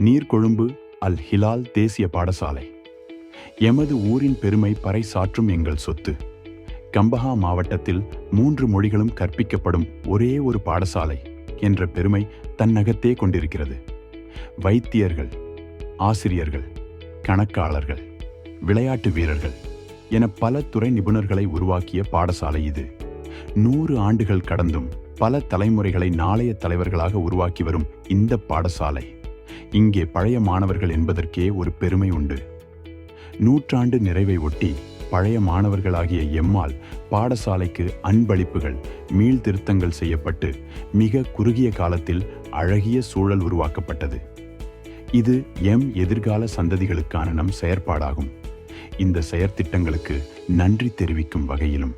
நீர்கொழும்பு அல் ஹிலால் தேசிய பாடசாலை. எமது ஊரின் பெருமை பறைசாற்றும் எங்கள் சொத்து. கம்பஹா மாவட்டத்தில் மூன்று மொழிகளும் கற்பிக்கப்படும் ஒரே ஒரு பாடசாலை என்ற பெருமை தன்னகத்தே கொண்டிருக்கிறது. வைத்தியர்கள் ஆசிரியர்கள் கணக்காளர்கள் விளையாட்டு வீரர்கள் என பல துறை நிபுணர்களை உருவாக்கிய பாடசாலை இது. நூறு ஆண்டுகள் கடந்தும் பல தலைமுறைகளை நாளைய தலைவர்களாக உருவாக்கி வரும் இந்த பாடசாலை. இங்கே பழைய மாணவர்கள் என்பதற்கே ஒரு பெருமை உண்டு. நூற்றாண்டு நிறைவை ஒட்டி பழைய மாணவர்களாகிய எம்மால் பாடசாலைக்கு அன்பளிப்புகள் மீள்திருத்தங்கள் செய்யப்பட்டு மிக குறுகிய காலத்தில் அழகிய சூழல் உருவாக்கப்பட்டது. இது எம் எதிர்கால சந்ததிகளுக்கான நம் செயற்பாடாகும். இந்த செயற்திட்டங்களுக்கு நன்றி தெரிவிக்கும் வகையிலும்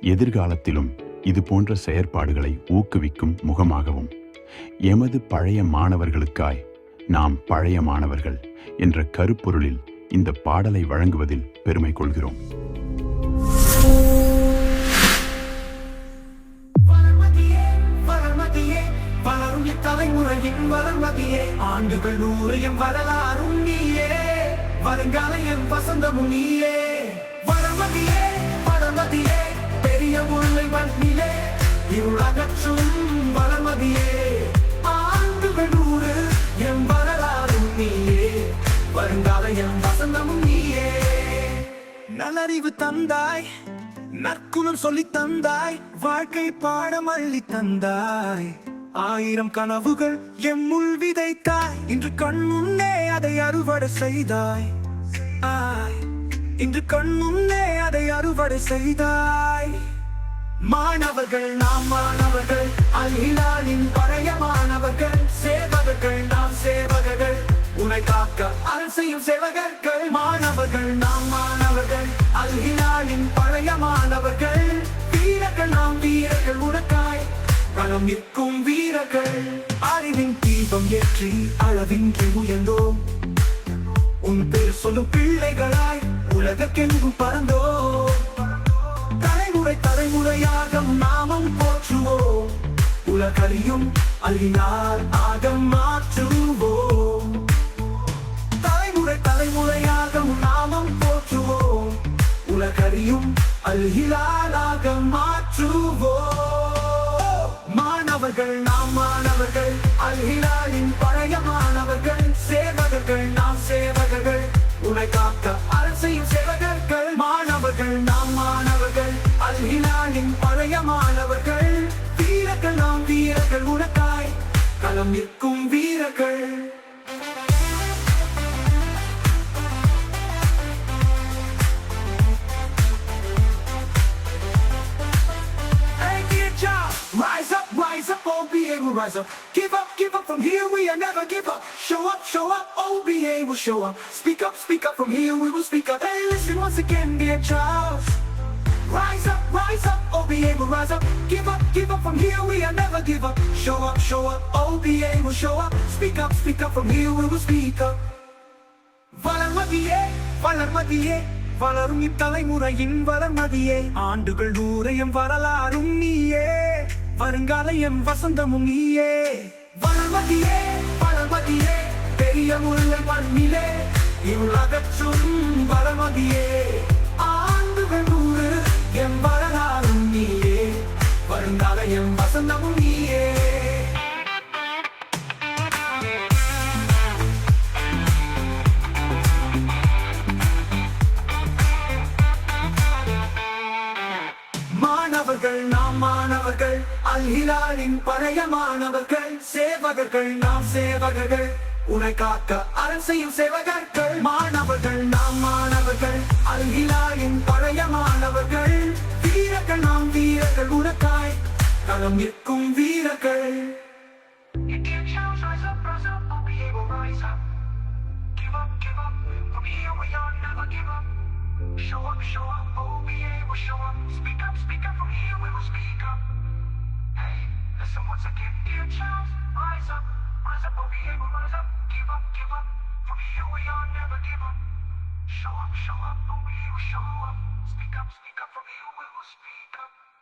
எதிர்காலத்திலும் இது போன்ற செயற்பாடுகளை ஊக்குவிக்கும் முகமாகவும் எமது பழைய மாணவர்களுக்காய் நாம் பழைய மாணவர்கள் என்ற கருப்பொருளில் இந்த பாடலை வழங்குவதில் பெருமை கொள்கிறோம். வளர்மதியே வளர்மதியே வளரும் இத்தலைமுறையின் வளர்மதியே. ஆண்டுகள் நூறு எம் வரலாறும் நீயே. வருங்கால என் வசந்தமும் நீயே. வளர்மதியே வளர்மதியே பெரிய முல்லை மண்ணிலே இருளகற்றும் வளர்மதியே. அறிவு தந்தாய். நற்குணம் சொல்லி தந்தாய். வாழ்க்கை பாடம் அள்ளி தந்தாய். ஆயிரம் கனவுகள் எம்முள் விதைத்தாய். இன்று கண் முன்னே அதை அறுவடை செய்தாய். இன்று கண் முன்னே அதை அறுவடை செய்தாய். மாணவர்கள் நாம் மாணவர்கள். அல்ஹிலாலின் பழைய மாணவர்கள். சேவகர்கள் நாம் சேவகர்கள். உனை காக்க அரசையும் சேவகர்கள். மாணவர்கள் நாம் மாணவர்கள். அல்ஹிலாலின் பழைய மாணவர்கள். வீரர்கள் நாம் வீரர்கள் உனக்காய். களம் நிற்கும் வீரர்கள். அறிவின் தீபம் ஏற்றி அளவின்றி உயர்ந்தோம். உன் பேர் சொல்லும் பிள்ளைகளாய் உலகக்கெங்கும் பறந்தோ தலைமுறை தலைமுறையாக நாமம் போற்றுவோம். உலகறியும் அழினார் ஆக மாற்றுவோம். தலைமுறை தலைமுறையாக உலகறியும் அல்ஹிலாலாக மாற்றுவோம். மாணவர்கள் நாம் மாணவர்கள் அல்ஹிலாலின் பழைய மாணவர்கள் சேவகர்கள் நாம் சேவகர்கள். உனை காக்க அரசையும் சேவகர்கள். மாணவர்கள் நாம் மாணவர்கள் அல்ஹிலாலின் பழைய மாணவர்கள். வீரர்கள் நாம் வீரர்கள் உனக்காய் களம் நிற்கும் வீரர்கள். Rise up. Give up, give up from here, we are never give up. Show up, show up, OBA will show up. Speak up, speak up from here, we will speak up. Hey, listen once again, dear child. Rise up, rise up, OBA will rise up. Give up, give up from here, we are never give up. Show up, show up, OBA will show up. Speak up, speak up from here, we will speak up. வளர்மதியே வளர்மதியே வளரும் இத்தலைமுறையின் வளர்மதியே ஆண்டுகள் நூறையும் வரலாறும் நீயே வருங்கால என் வசந்தமும் நீயே வளர்மதியே வளர்மதியே பெரிய முல்லை மண்ணிலே இவ்வுலகற்றும் வளர்மதியே ஆண்டுகள் அல்ஹிலாலின் பழைய மாணவர்கள் சேவகர்கள் நாம் சேவகர்கள். உனை காக்க அரசையும் சேவகர்கள் மாணவர்கள் நாம் மாணவர்கள். அல்ஹிலாலின் பழைய மாணவர்கள் வீரர்கள் நாம் வீரர்கள். உனக்காய் களம் நிற்கும் வீரர்கள். Show up, show up, OBA will show up. Speak up, speak up, from here we will speak up.